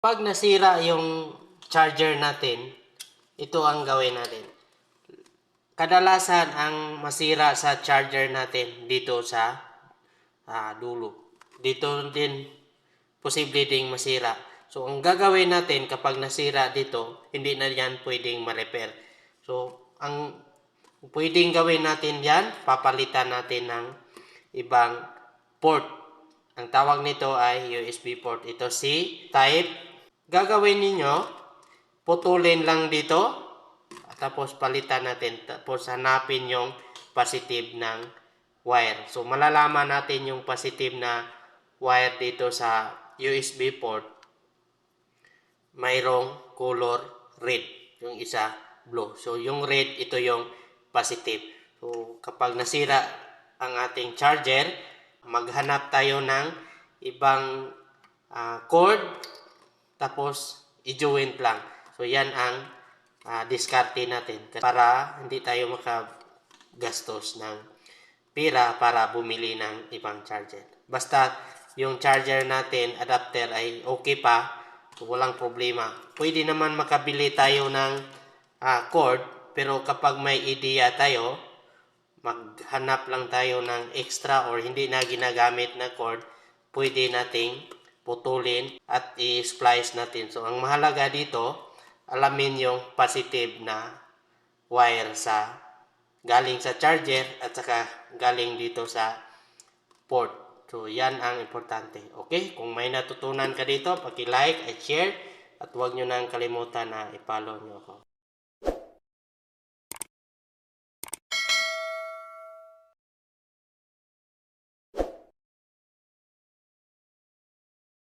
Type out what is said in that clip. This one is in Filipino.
Pag nasira yung charger natin, ito ang gawin natin. Kadalasan ang masira sa charger natin dito sa ah, dulo. Dito din posible ding masira. So ang gagawin natin kapag nasira dito, hindi na yan pwedeng ma-repair. So ang pwedeng gawin natin yan, papalitan natin ng ibang port. Ang tawag nito ay USB port. Ito si type. Gagawin ninyo, putulin lang dito, tapos palitan natin. Tapos hanapin yung positive ng wire. So malalaman natin yung positive na wire dito sa USB port. Mayroong color red. Yung isa blue. So yung red, ito yung positive. So kapag nasira ang ating charger, maghanap tayo ng ibang ah, cord tapos i-joint lang. So yan ang uh, diskarte natin para hindi tayo makagastos ng pira para bumili ng ibang charger. Basta yung charger natin, adapter ay okay pa, walang problema. Pwede naman makabili tayo ng ah, cord, pero kapag may idea tayo, maghanap lang tayo ng extra or hindi na ginagamit na cord, pwede nating putulin at i-splice natin. So, ang mahalaga dito, alamin yung positive na wire sa galing sa charger at saka galing dito sa port. So, yan ang importante. Okay? Kung may natutunan ka dito, paki-like at share at huwag nyo nang kalimutan na i-follow nyo ako.